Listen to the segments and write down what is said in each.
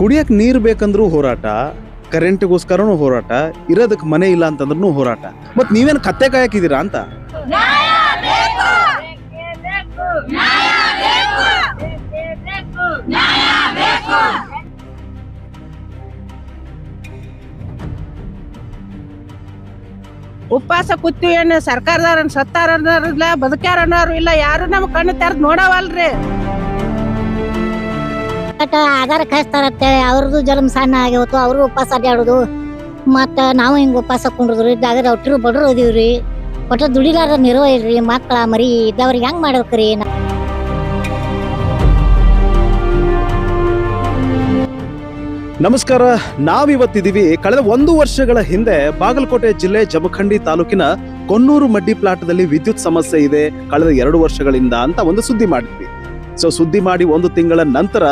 ಕುಡಿಯಕ್ ನೀರು ಬೇಕಂದ್ರೂ ಹೋರಾಟ ಕರೆಂಟ್ಗೋಸ್ಕರನೂ ಹೋರಾಟ ಇರೋದಕ್ಕೆ ಮನೆ ಇಲ್ಲ ಅಂತಂದ್ರೂ ಹೋರಾಟ. ಮತ್ತೆ ನೀವೇನು ಕತ್ತೆ ಕಾಯಕಿದ್ದೀರಾ ಅಂತ? ಉಪವಾಸ ಕೂತೀವಿ ಏನು ಸರ್ಕಾರದವ್ರನ್ನ ಸತ್ತಾರ ಬದುಕ್ಯಾರ ಅನ್ನೋರು ಇಲ್ಲ, ಯಾರು ನಮ್ಮ ಕಣ್ಣು ತೆರೆದು ನೋಡವಲ್ರಿ. ಬಟ್ ಆಧಾರ ಕಳಿಸ್ತಾರ ಅಂತೇಳಿ ಅವ್ರದ್ದು ಜನ್ಮ ಸಣ್ಣ ಆಗ್ಯಾವತ್ತು ಅವರು ಉಪವಾಸ ಅಡ್ಡಾಡುದು ಮತ್ತ ನಾವು ಹಿಂಗ ಉಪವಾಸ ಕುಂಡ್ರದ್ರಿ? ಇದ್ದಾಗ ಒಟ್ಟರು ಬಡ್ರು ಓದಿವ್ರಿ ಒಟ್ಟು ದುಡಿಲಾರ ಇಲ್ರಿ ಮಕ್ಕಳ ಮರಿ ಇದ್ದವ್ರಿಗೆ ಹೆಂಗ್ ಮಾಡ್ಬೇಕ್ರಿ? ನಮಸ್ಕಾರ, ನಾವಿವತ್ತಿದ್ದೀವಿ. ಕಳೆದ ಒಂದು ವರ್ಷಗಳ ಹಿಂದೆ ಬಾಗಲಕೋಟೆ ಜಿಲ್ಲೆ ಜಮಖಂಡಿ ತಾಲೂಕಿನ ಕೊನ್ನೂರು ಮಡ್ಡಿ ಪ್ಲಾಟ್ದಲ್ಲಿ ವಿದ್ಯುತ್ ಸಮಸ್ಯೆ ಇದೆ. ಕಳೆದ ಎರಡು ವರ್ಷಗಳಿಂದ ಅಂತ ಒಂದು ಸುದ್ದಿ ಮಾಡಿದ್ವಿ. ಸೊ, ಸುದ್ದಿ ಮಾಡಿ ಒಂದು ತಿಂಗಳ ನಂತರ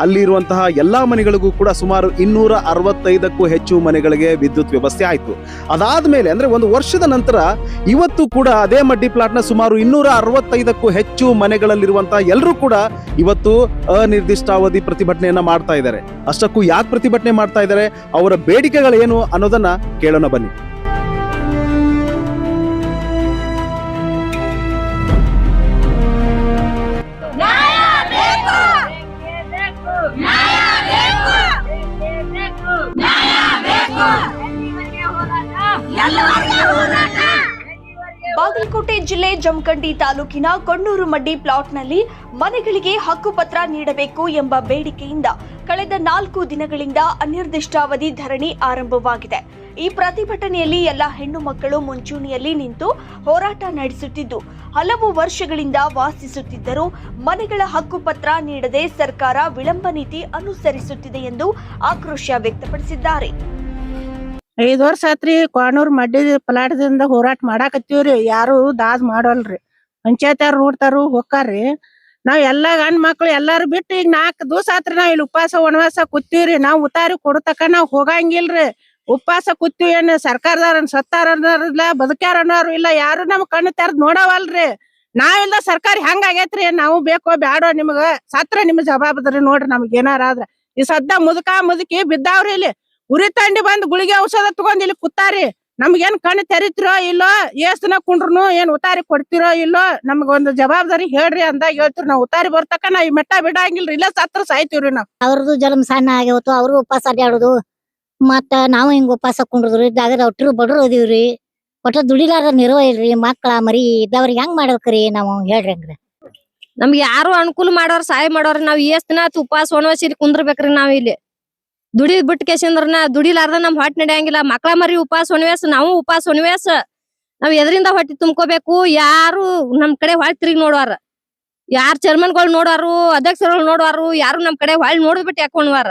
ಅಲ್ಲಿರುವಂತಹ ಎಲ್ಲ ಮನೆಗಳಿಗೂ ಕೂಡ ಸುಮಾರು ಇನ್ನೂರ ಅರವತ್ತೈದಕ್ಕೂ ಹೆಚ್ಚು ಮನೆಗಳಿಗೆ ವಿದ್ಯುತ್ ವ್ಯವಸ್ಥೆ ಆಯಿತು. ಅದಾದ ಮೇಲೆ ಅಂದ್ರೆ ಒಂದು ವರ್ಷದ ನಂತರ ಇವತ್ತು ಕೂಡ ಅದೇ ಮಡ್ಡಿ ಪ್ಲಾಟ್ನ ಸುಮಾರು ಇನ್ನೂರ ಅರವತ್ತೈದಕ್ಕೂ ಹೆಚ್ಚು ಮನೆಗಳಲ್ಲಿರುವಂತಹ ಎಲ್ಲರೂ ಕೂಡ ಇವತ್ತು ಅನಿರ್ದಿಷ್ಟಾವಧಿ ಪ್ರತಿಭಟನೆಯನ್ನ ಮಾಡ್ತಾ ಇದ್ದಾರೆ. ಅಷ್ಟಕ್ಕೂ ಯಾಕೆ ಪ್ರತಿಭಟನೆ ಮಾಡ್ತಾ ಇದ್ದಾರೆ? ಅವರ ಬೇಡಿಕೆಗಳೇನು ಅನ್ನೋದನ್ನ ಕೇಳೋಣ ಬನ್ನಿ. ಜಮಖಂಡಿ ತಾಲೂಕಿನ ಕೊಣ್ಣೂರು ಮಡ್ಡಿ ಪ್ಲಾಟ್ನಲ್ಲಿ ಮನೆಗಳಿಗೆ ಹಕ್ಕುಪತ್ರ ನೀಡಬೇಕು ಎಂಬ ಬೇಡಿಕೆಯಿಂದ ಕಳೆದ ನಾಲ್ಕು ದಿನಗಳಿಂದ ಅನಿರ್ದಿಷ್ಟಾವಧಿ ಧರಣಿ ಆರಂಭವಾಗಿದೆ. ಈ ಪ್ರತಿಭಟನೆಯಲ್ಲಿ ಎಲ್ಲ ಹೆಣ್ಣು ಮಕ್ಕಳು ಮುಂಚೂಣಿಯಲ್ಲಿ ನಿಂತು ಹೋರಾಟ ನಡೆಸುತ್ತಿದ್ದು, ಹಲವು ವರ್ಷಗಳಿಂದ ವಾಸಿಸುತ್ತಿದ್ದರೂ ಮನೆಗಳ ಹಕ್ಕುಪತ್ರ ನೀಡದೆ ಸರ್ಕಾರ ವಿಳಂಬ ನೀತಿ ಅನುಸರಿಸುತ್ತಿದೆ ಎಂದು ಆಕ್ರೋಶ ವ್ಯಕ್ತಪಡಿಸಿದ್ದಾರೆ. ಐದ್ ವರ್ಷ ಆತ್ರಿ ಕೋಣೂರ್ ಮಡ್ಡಿ ಪಲಾಟದಿಂದ ಹೋರಾಟ ಮಾಡಾಕತ್ತೀವ್ರಿ. ಯಾರು ದಾದ್ ಮಾಡೋಲ್ರಿ. ಪಂಚಾಯತ್ ನೋಡ್ತಾರು ಹೋಗ್ತಾರ್ರಿ ನಾವ್ ಎಲ್ಲಾ ಗಂಡ್ ಮಕ್ಳು ಎಲ್ಲಾರು ಬಿಟ್ಟು ಈಗ ನಾಲ್ಕ್ ದಿವಸ ಆತ್ರಿ ನಾವ್ ಇಲ್ಲಿ ಉಪವಾಸ, ವನವಾಸ ಕೂತೀವ್ರಿ. ನಾವ್ ಉತಾರಿ ಕೊಡತಕ ನಾವ್ ಹೋಗಂಗಿಲ್ರಿ. ಉಪವಾಸ ಕೂತೀವಿ ಏನ್ ಸರ್ಕಾರದವ್ರ ಸತ್ತಾರ ಅನ್ನೋರಿಲ್ಲ ಬದುಕ್ಯಾರ ಅನ್ನೋರು ಇಲ್ಲ, ಯಾರು ನಮ್ ಕಣ್ಣು ತೆರದ್ ನೋಡವಲ್ರಿ. ನಾವಿಲ್ಲ ಸರ್ಕಾರ ಹೆಂಗ್ ಆಗೇತ್ರಿ? ನಾವು ಬೇಕೋ ಬ್ಯಾಡೋ ನಿಮ್ಗ, ಸತ್ರ ನಿಮ್ ಜವಾಬ್ದಾರಿ ನೋಡ್ರಿ ನಮ್ಗೆ ಏನಾರ ಆದ್ರ. ಈ ಸದ್ದ ಮುದುಕ ಮುದುಕಿ ಬಿದ್ದಾವ್ರಿ ಇಲ್ಲಿ. ಉರಿ ತಂಡಿ ಬಂದ್ ಗುಳಿಗೆ ಔಷಧ ತಗೊಂಡ್ ಇಲ್ಲಿ ಕೂತಾರಿ. ನಮ್ಗೇನ್ ಕಣ್ಣು ತೆರಿತಿರೋ ಇಲ್ಲೋ ಎಷ್ಟ್ ದಿನ ಕುಂಡ್ರುನು ಏನ್ ಉತಾರಿ ಕೊಡ್ತಿರೋ ಇಲ್ಲೋ ನಮ್ಗ ಒಂದ್ ಜವಾಬ್ದಾರಿ ಹೇಳ್ರಿ ಅಂದಾಗ ಹೇಳ್ತಿರಿ ನಾವು ಉತಾರಿ ಬರ್ತಕ್ಕ ನಾವ್ ಈ ಮೆಟ್ಟ ಬಿಡಂಗಿಲ್ರಿ ಇಲ್ಲ ಸತ್ರ ಸಾಯ್ತಿವ್ರಿ ನಾವ್. ಅವ್ರದ್ದು ಜನ್ಮ ಸಣ್ಣ ಆಗ್ಯಾವತ್ತು ಅವರು ಉಪವಾಸ ಅಡ್ಯಾಡೋದು. ಮತ್ತ ನಾವು ಹಿಂಗ ಉಪವಾಸ ಕುಂಡ್ರದ್ರಿ ಇದ್ದಾಗ ಒಟ್ಟರು ಬಡ್ರು ಓದಿವ್ರಿ ಒಟ್ಟ ದುಡಿಲಾರ ನಿರ್ವ ಇಲ್ರಿ ಮಕ್ಕಳ ಮರಿ ಇದ್ದವ್ರಿಗೆ ಹೆಂಗ್ ಮಾಡ್ಬೇಕ್ರಿ ನಾವು ಹೇಳ್ರಿ ಹಂಗ್ರಿ. ನಮ್ಗೆ ಯಾರು ಅನುಕೂಲ ಮಾಡೋರ್ ಸಹಾಯ ಮಾಡೋರ್ ನಾವ್ ಎಷ್ಟ್ ದಿನ ಉಪವಾಸ ವನವಾಸ ಇಲ್ಲಿ ಕುಂದ್ರಬೇಕ್ರಿ ನಾವ್ ಇಲ್ಲಿ. ದುಡಿದ್ ಬಿಟ್ಟು ಕೇಸಂದ್ರನ ದುಡಿಲಾರ್ದ ನಮ್ ಹೊಟ್ಟೆ ನಡೆಯಂಗಿಲ್ಲ. ಮಕ್ಳ ಮರಿ ಉಪವಾಸ ಹೊಣವೇಸ್ ನಾವು ಉಪವಾಸ ಹೊಣವೇಸ್ ನಾವ್ ಎದರಿಂದ ಹೊಟ್ಟಿ ತುಂಬ್ಕೋಬೇಕು. ಯಾರು ನಮ್ ಕಡೆ ಹೊಳ್ ತಿರುಗಿ ನೋಡುವಾರ. ಯಾರ್ ಚೇರ್ಮನ್ಗಳು ನೋಡುವಾರು ಅಧ್ಯಕ್ಷರುಗಳು ನೋಡುವಾರು, ಯಾರು ನಮ್ ಕಡೆ ಹೊಳ್ ನೋಡಿದ್ ಬಿಟ್ಟು ಯಾಕೊಂಡ್ವಾರ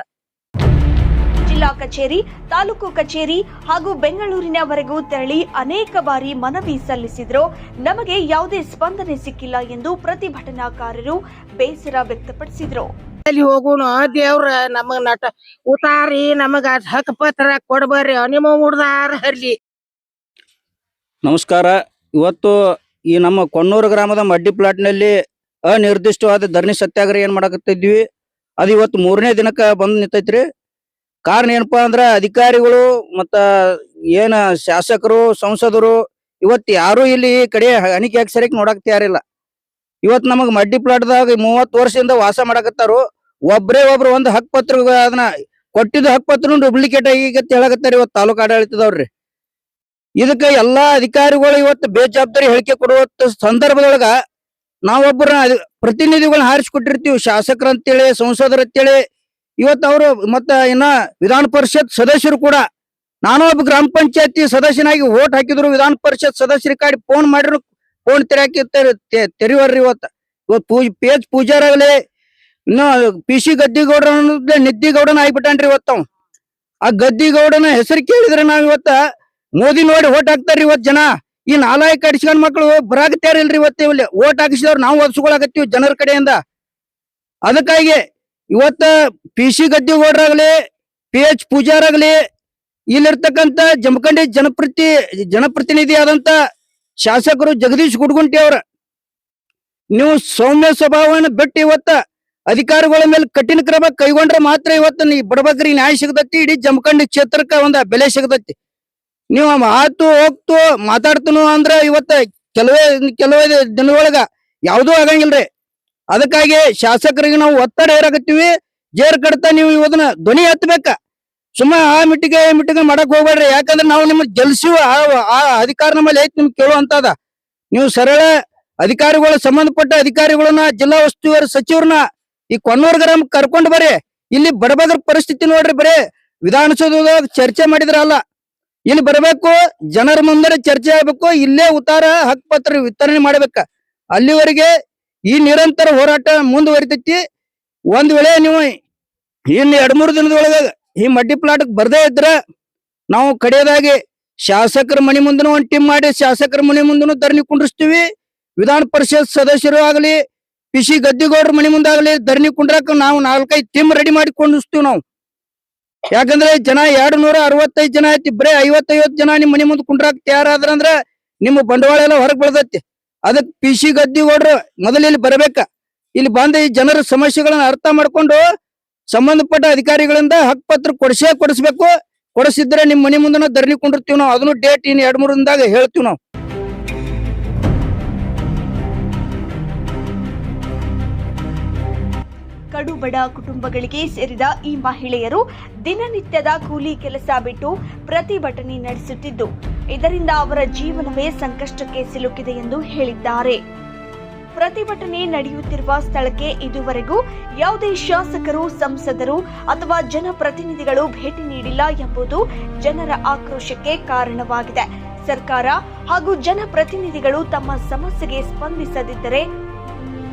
ಜಿಲ್ಲಾ ಕಚೇರಿ, ತಾಲೂಕು ಕಚೇರಿ ಹಾಗೂ ಬೆಂಗಳೂರಿನವರೆಗೂ ತೆರಳಿ ಅನೇಕ ಬಾರಿ ಮನವಿ ಸಲ್ಲಿಸಿದ್ರು. ನಮಗೆ ಯಾವುದೇ ಸ್ಪಂದನೆ ಸಿಕ್ಕಿಲ್ಲ ಎಂದು ಪ್ರತಿಭಟನಾಕಾರರು ಬೇಸರ ವ್ಯಕ್ತಪಡಿಸಿದ್ರು. ಅಲ್ಲಿ ಹೋಗುನು ದೇವ್ರ ನಮಗ್ ನಟ ಉತಾರಿ, ನಮಗ ಹಕ್ ಪತ್ರ ಕೊಡ್ಬರ್ರಿ. ಅನಿಮ ಹುಡ್ದಾರ ಹರ್ಲಿ. ನಮಸ್ಕಾರ. ಇವತ್ತು ಈ ನಮ್ಮ ಕೊಣ್ಣೂರು ಗ್ರಾಮದ ಮಡ್ಡಿ ಪ್ಲಾಟ್ನಲ್ಲಿ ಅನಿರ್ದಿಷ್ಟವಾದ ಧರಣಿ ಸತ್ಯಾಗ್ರಹ ಏನ್ ಮಾಡಕತ್ತಿದ್ವಿ? ಅದು ಇವತ್ತು ಮೂರನೇ ದಿನಕ್ಕ ಬಂದ್ ನಿಂತೈತ್ರಿ. ಕಾರಣ ಏನಪ್ಪಾ ಅಂದ್ರ ಅಧಿಕಾರಿಗಳು ಮತ್ತ ಏನ ಶಾಸಕರು, ಸಂಸದರು ಇವತ್ತು ಯಾರು ಇಲ್ಲಿ ಕಡೆ ಹಣಿಕೆ ಹಾಕಿ ಸರಿಯಾಗಿ ನೋಡಕ್ ತಯಾರಿಲ್ಲ. ಇವತ್ತು ನಮಗ್ ಮಡ್ಡಿ ಪ್ಲಾಟ್ದಾಗ ಮೂವತ್ತು ವರ್ಷದಿಂದ ವಾಸ ಮಾಡಕತ್ತಾರು. ಒಬ್ರೇ ಒಬ್ರು ಒಂದು ಹಕ್ ಪತ್ರ ಅದನ್ನ ಕೊಟ್ಟಿದ್ದ ಹಕ್ ಪತ್ರ ಡೂಪ್ಲಿಕೇಟ್ ಆಗಿ ಹೇಳಕತ್ತಾರ ಇವತ್ತು ತಾಲೂಕು ಆಡಳಿತದವ್ರಿ. ಇದಕ್ಕೆ ಎಲ್ಲಾ ಅಧಿಕಾರಿಗಳು ಇವತ್ತು ಬೇಜವಾಬ್ದಾರಿ ಹೇಳಿಕೆ ಕೊಡುವ ಸಂದರ್ಭದೊಳಗ ನಾವೊಬ್ಬರ ಪ್ರತಿನಿಧಿಗಳನ್ನ ಹಾರಿಸ್ಕೊಟ್ಟಿರ್ತೀವಿ. ಶಾಸಕರು ಅಂತೇಳಿ, ಸಂಸದರು ಅಂತೇಳಿ. ಇವತ್ತು ಅವರು ಮತ್ತ ಇನ್ನ ವಿಧಾನ ಪರಿಷತ್ ಸದಸ್ಯರು ಕೂಡ ನಾನು ಒಬ್ಬ ಗ್ರಾಮ ಪಂಚಾಯತಿ ಸದಸ್ಯನಾಗಿ ಓಟ್ ಹಾಕಿದ್ರು. ವಿಧಾನ ಪರಿಷತ್ ಸದಸ್ಯರ ಕಾಡಿ ಫೋನ್ ಮಾಡಿದ್ರು. ಫೋನ್ ತೆರೆಯಾಕಿ ಹಾಕಿ ಇವತ್ತ. ಇವತ್ತು ಪೂಜ್, ಪೇಜ್ ಪೂಜಾರಾಗಲಿ ಇನ್ನ ಪಿ ಸಿ ಗದ್ದಿಗೌಡ್ರ ನಿದ್ದಿಗೌಡನ ಆಗ್ಬಿಟ್ಟಾನ್ರಿ ಇವತ್ತ. ಆ ಗದ್ದಿಗೌಡನ ಹೆಸರು ಕೇಳಿದ್ರೆ ನಾವ್ ಇವತ್ತ ಮೋದಿ ನೋಡಿ ಓಟ್ ಹಾಕ್ತಾರ್ರಿ ಇವತ್ ಜನ. ಈ ನಾಲಾಯಕ ಕಡಿಸ್ಕೊಂಡ್ ಮಕ್ಳು ಬರಾಕತ್ಯಾರ ಇಲ್ರಿ ಇವತ್ತು ಇಲ್ಲಿ ಓಟ್ ಹಾಕಿಸಿದವ್ರು ನಾವು ಒದಸ್ಕೊಳಕತ್ತೀವಿ ಜನರ ಕಡೆಯಿಂದ. ಅದಕ್ಕಾಗಿ ಇವತ್ತ ಪಿ ಸಿ ಗದ್ದಿಗೌಡ್ರಾಗ್ಲಿ ಪಿ ಎಚ್ ಪೂಜಾರಾಗ್ಲಿ, ಇಲ್ಲಿರ್ತಕ್ಕಂತ ಜಮಖಂಡಿ ಜನಪ್ರತಿ ಜನಪ್ರತಿನಿಧಿ ಆದಂತ ಶಾಸಕರು ಜಗದೀಶ್ ಗುಡ್ಗುಂಟಿ ಅವ್ರ. ನೀವು ಸೌಮ್ಯ ಸ್ವಭಾವವನ್ನು ಬಿಟ್ಟು ಇವತ್ತ ಅಧಿಕಾರಿಗಳ ಮೇಲೆ ಕಠಿಣ ಕ್ರಮ ಕೈಗೊಂಡ್ರೆ ಮಾತ್ರ ಇವತ್ತು ನೀ ಬಡಬಗ್ರಿಗೆ ನ್ಯಾಯ ಸಿಗತೈತಿ, ಇಡೀ ಜಮಖಂಡಿ ಕ್ಷೇತ್ರಕ್ಕ ಒಂದ ಬೆಲೆ ಸಿಗತೈತಿ. ನೀವು ಮಾತು ಹೋಗ್ತು, ಮಾತಾಡ್ತನು ಅಂದ್ರ ಇವತ್ತ ಕೆಲವೇ ಕೆಲವೇ ದಿನದೊಳಗ ಯಾವುದೂ ಆಗಂಗಿಲ್ರಿ. ಅದಕ್ಕಾಗಿ ಶಾಸಕರಿಗೆ ನಾವು ಒತ್ತಡ ಹೇರಾಕತ್ತೀವಿ, ಜೇರ್ ಕಡತ ನೀವು ಇವದನ್ನ ಧ್ವನಿ ಎತ್ತಬೇಕ. ಸುಮ್ಮ ಆ ಮಿಟ್ಟಿಗೆ ಈ ಮಿಟ್ಟಿಗೆ ಮಾಡಕ್ ಹೋಗ್ಬೇಡ್ರಿ, ಯಾಕಂದ್ರೆ ನಾವು ನಿಮ್ಮ ಜಲ್ಸಿ ಆ ಅಧಿಕಾರ ನಮ್ಮಲ್ಲಿ ಐತಿ ನಿಮ್ಗೆ ಕೇಳುವಂತದ. ನೀವು ಸರಳ ಅಧಿಕಾರಿಗಳು, ಸಂಬಂಧಪಟ್ಟ ಅಧಿಕಾರಿಗಳನ್ನ, ಜಿಲ್ಲಾ ಉಸ್ತುವಾರಿ ಸಚಿವರನ್ನ ಈ ಕೊನ್ನೂರ್ ಗ್ರಾಮ ಕರ್ಕೊಂಡು ಬರ್ರಿ. ಇಲ್ಲಿ ಬಡಬದ್ರ ಪರಿಸ್ಥಿತಿ ನೋಡ್ರಿ ಬರೀ. ವಿಧಾನಸೌಧದಾಗ ಚರ್ಚೆ ಮಾಡಿದ್ರಲ್ಲ ಇಲ್ಲಿ ಬರಬೇಕು, ಜನರ ಮುಂದೆ ಚರ್ಚೆ ಆಗ್ಬೇಕು, ಇಲ್ಲೇ ಉತ್ತಾರ ಹಕ್ಕುಪತ್ರ ವಿತರಣೆ ಮಾಡ್ಬೇಕ. ಅಲ್ಲಿವರೆಗೆ ಈ ನಿರಂತರ ಹೋರಾಟ ಮುಂದುವರಿತೈತಿ. ಒಂದ್ ವೇಳೆ ನೀವು ಇನ್ನು ಎರಡ್ ಮೂರು ದಿನದೊಳಗ ಈ ಮಡ್ಡಿ ಪ್ಲಾಟ್ ಬರ್ದೇ ಇದ್ರ, ನಾವು ಕಡೆಯದಾಗಿ ಶಾಸಕರ ಮನೆ ಮುಂದನು ಒಂದ್ ಟೀಮ್ ಮಾಡಿ, ಶಾಸಕರ ಮನೆ ಮುಂದನು ಧರಣಿ ಕುಂಡ್ರಿಸ್ತೀವಿ. ವಿಧಾನ ಪರಿಷತ್ ಸದಸ್ಯರು ಆಗಲಿ ಪಿಸಿ ಗದ್ದಿಗೌಡ್ರ ಮನೆ ಮುಂದಾಗಲಿ, ಧರಣಿ ಕುಂಡ್ರಾಕ ನಾವು ನಾಲ್ಕೈದು ಟೀಮ್ ರೆಡಿ ಮಾಡಿ ಕೊಂಡಿಸ್ತೀವಿ ನಾವು. ಯಾಕಂದ್ರೆ ಜನ ಎರಡ್ ನೂರ ಅರವತ್ತೈದು ಜನ ಐತಿ, ಬರೇ ಐವತ್ತೈವತ್ತು ಜನ ನಿಮ್ ಮನೆ ಮುಂದೆ ಕುಂಡ್ರಾಕ್ ತಯಾರಾದ್ರಂದ್ರ ನಿಮ್ಮ ಬಂಡವಾಳ ಎಲ್ಲ ಹೊರಗ್ ಬೆಳೆದೈತಿ. ಅದಕ್ ಪಿ ಸಿ ಗದ್ದಿಗೌಡ್ರು ಮೊದಲು ಇಲ್ಲಿ ಬರಬೇಕ. ಇಲ್ಲಿ ಬಂದ ಈ ಜನರ ಸಮಸ್ಯೆಗಳನ್ನ ಅರ್ಥ ಮಾಡ್ಕೊಂಡು ಸಂಬಂಧಪಟ್ಟ ಅಧಿಕಾರಿಗಳಿಂದ ಹಕ್ ಪತ್ರ ಕೊಡಿಸೇ ಕೊಡಿಸ್ಬೇಕು. ಕೊಡಿಸಿದ್ರೆ ನಿಮ್ ಮನೆ ಮುಂದನ ಧರಣಿ ಕುಂಡಿರ್ತೀವಿ ನಾವು. ಅದನ್ನು ಡೇಟ್ ಇನ್ ಎರಡ್ ದಿನದಾಗ ಹೇಳ್ತೀವಿ ನಾವು. ಕಡು ಬಡ ಕುಟುಂಬಗಳಿಗೆ ಸೇರಿದ ಈ ಮಹಿಳೆಯರು ದಿನನಿತ್ಯದ ಕೂಲಿ ಕೆಲಸ ಬಿಟ್ಟು ಪ್ರತಿಭಟನೆ ನಡೆಸುತ್ತಿದ್ದು, ಇದರಿಂದ ಅವರ ಜೀವನವೇ ಸಂಕಷ್ಟಕ್ಕೆ ಸಿಲುಕಿದೆ ಎಂದು ಹೇಳಿದ್ದಾರೆ. ಪ್ರತಿಭಟನೆ ನಡೆಯುತ್ತಿರುವ ಸ್ಥಳಕ್ಕೆ ಇದುವರೆಗೂ ಯಾವುದೇ ಶಾಸಕರು, ಸಂಸದರು ಅಥವಾ ಜನಪ್ರತಿನಿಧಿಗಳು ಭೇಟಿ ನೀಡಿಲ್ಲ ಎಂಬುದು ಜನರ ಆಕ್ರೋಶಕ್ಕೆ ಕಾರಣವಾಗಿದೆ. ಸರ್ಕಾರ ಹಾಗೂ ಜನಪ್ರತಿನಿಧಿಗಳು ತಮ್ಮ ಸಮಸ್ಯೆಗೆ ಸ್ಪಂದಿಸದಿದ್ದರೆ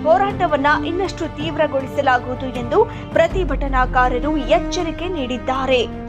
ಹೋರಾಟವನ್ನ ಇನ್ನಷ್ಟು ತೀವ್ರಗೊಳಿಸಲಾಗುವುದು ಎಂದು ಪ್ರತಿಭಟನಾಕಾರರು ಎಚ್ಚರಿಕೆ ನೀಡಿದ್ದಾರೆ.